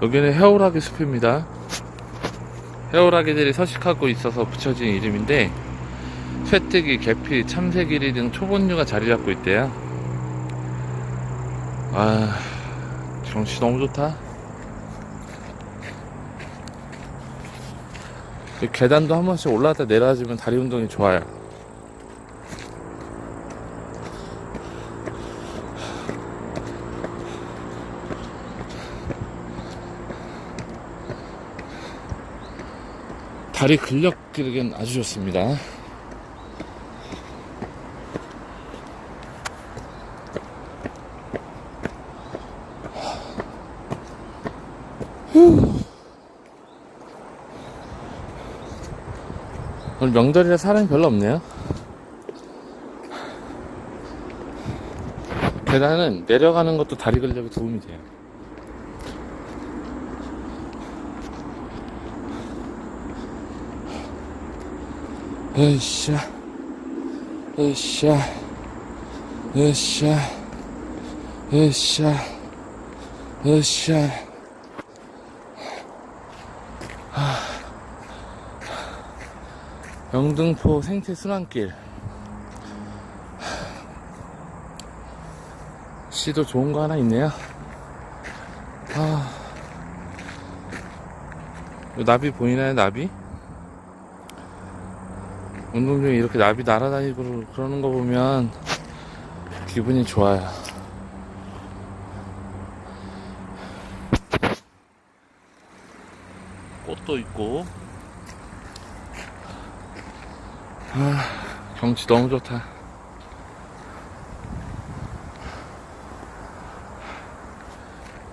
여기는 해오라기 숲입니다. 해오라기들이 서식하고 있어서 붙여진 이름인데 쇠뜨기, 계피, 참새기리 등 초본류가 자리 잡고 있대요. 아, 경치 너무 좋다. 이 계단도 한 번씩 올라갔다 내려와주면 다리 운동이 좋아요. 다리 근력 기르기엔 아주 좋습니다. 오늘 명절이라 사람이 별로 없네요. 계단은 내려가는 것도 다리 근력에 도움이 돼요. 으쌰, 으쌰, 으쌰, 으쌰, 으쌰. 영등포 생태 순환길. 시도 좋은 거 하나 있네요. 아. 요 나비 보이나요, 나비? 운동 중에 이렇게 나비 날아다니고 그러는 거 보면 기분이 좋아요. 꽃도 있고. 아, 경치 너무 좋다.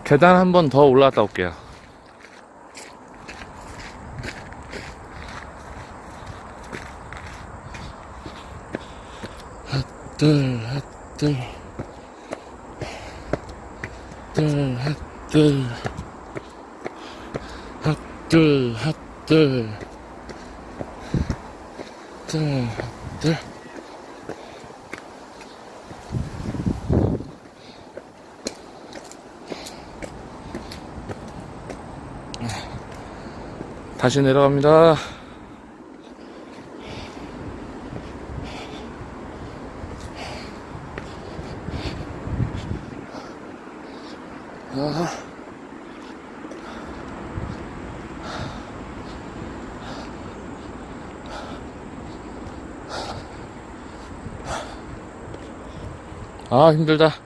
계단 한 번 더 올라갔다 올게요. 핫들, 핫들. 핫들, 핫들. 핫들, 핫들. 핫들, 핫들. 다시 내려갑니다. 아. 아, 힘들다.